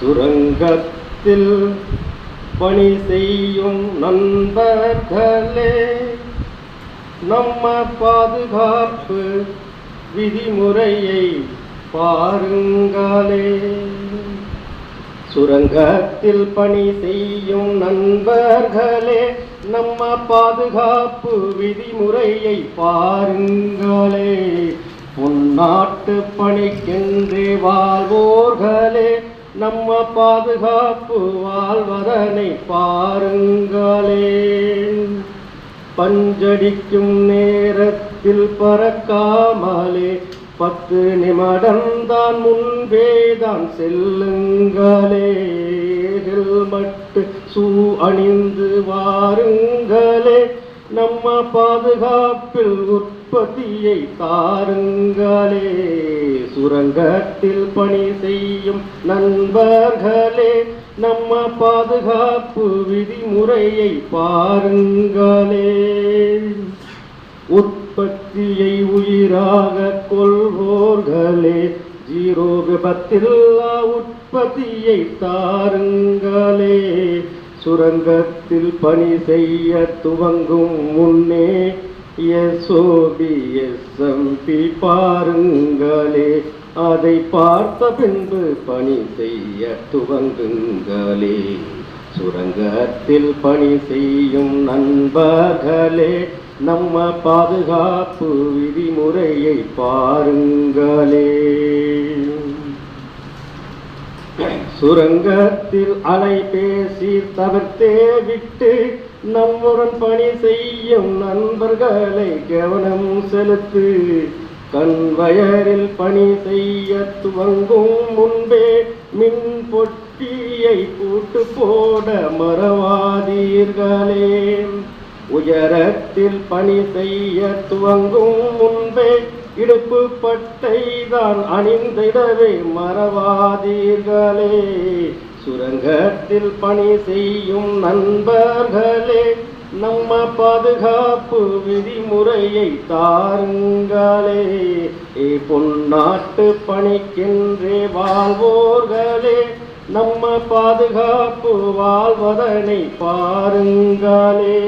சுரங்கத்தில் பணி செய்யும் நண்பர்களே நம்ம பாதுகாப்பு விதிமுறையை பாருங்களே. சுரங்கத்தில் பணி செய்யும் நண்பர்களே நம்ம பாதுகாப்பு விதிமுறையை பாருங்களே. உன்னாட்டு பணிக்கென்றே வாழ்வோர்களே நம்ம பாதுகாப்பு வாழ்வதனை பாருங்களே. பஞ்சடிக்கும் நேரத்தில் பறக்காமலே பத்து நிமிடம்தான் முன்பே தான் செல்லுங்களே. ஹெல்மட்டு சூ அணிந்து வாருங்களே. நம்ம பாதுகாப்பில் உற்பத்தியை தாருங்களே. சுரங்கத்தில் பணி செய்யும் நண்பர்களே நம்ம பாதுகாப்பு விதிமுறையை பாருங்களே. உற்பத்தியை உயிராக கொள்வோர்களே ஜீரோ விபத்தில்லா உற்பத்தியை தாருங்களே. சுரங்கத்தில் பணி செய்ய துவங்கும் முன்னே எஸ்ஓபி எஸ்எம்பி பாருங்களே அதை பார்த்த பின்பு பணி செய்ய துவங்குங்களே. சுரங்கத்தில் பணி செய்யும் நண்பர்களே நம்ம பாதுகாப்பு விதிமுறையை பாருங்களே. சுரங்கத்தில் அலைபேசி தவிர்த்தே விட்டு நம்முடன் பணி செய்யும் நண்பர்களை கவனம் செலுத்து. கண்வயரில் பணி செய்ய துவங்கும் முன்பே மின் பொட்டியை கூட்டு போட மறவாதீர்களே. உயரத்தில் பணி செய்ய துவங்கும் முன்பே இடுப்பு பட்டை தான் அணிந்திடவே மறவாதீர்களே. சுரங்கத்தில் பணி செய்யும் நண்பர்களே நம்ம பாதுகாப்பு விதிமுறையை தாருங்களே. பொன்னாட்டு பணிக்கின்றே வாழ்வோர்களே நம்ம பாதுகாப்பு வாழ்வதனை பாருங்களே.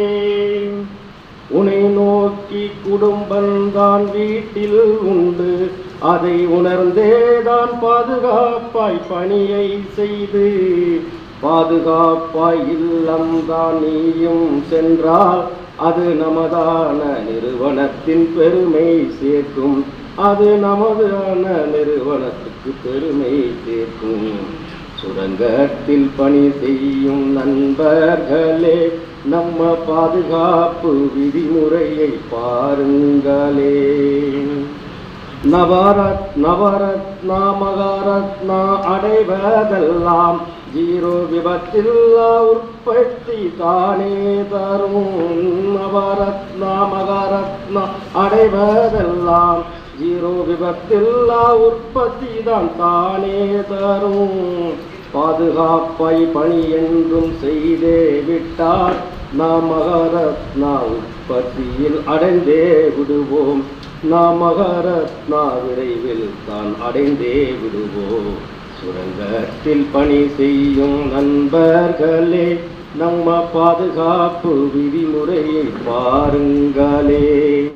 உனை நோக்கி குடும்பந்தான் வீட்டில் உண்டு. அதை உணர்ந்தேதான் பாதுகாப்பாய் பணியை செய்து. பாதுகாப்பாய் இல்லம்தான் நீயும் சென்றால் அது நமதான நிறுவனத்தின் பெருமை சேர்க்கும். அது நமதான நிறுவனத்துக்கு பெருமை சேர்க்கும். சுரங்கத்தில் பணி செய்யும் நண்பர்களே நம்ம பாதுகாப்பு விதிமுறையை பாருங்களே. நவரத் நவரத்னா மகாரத்னா அடைவதெல்லாம் ஜீரோ விபத்தில்லா உற்பத்தி தானே தரும். நவரத்னா மகாரத்னா அடைவதெல்லாம் ஜீரோ விபத்தில்லா உற்பத்தி தான் தானே தரும். பாதுகாப்பாய் பணி என்றும் செய்தே விட்டார். நாம் மகாரத்னா உற்பத்தியில் அடைந்தே விடுவோம். நாம் மகாரத்னா விரைவில் தான் அடைந்தே விடுவோம். சுரங்கத்தில் பணி செய்யும் நண்பர்களே நம்ம பாதுகாப்பு விதிமுறையை பாருங்களே.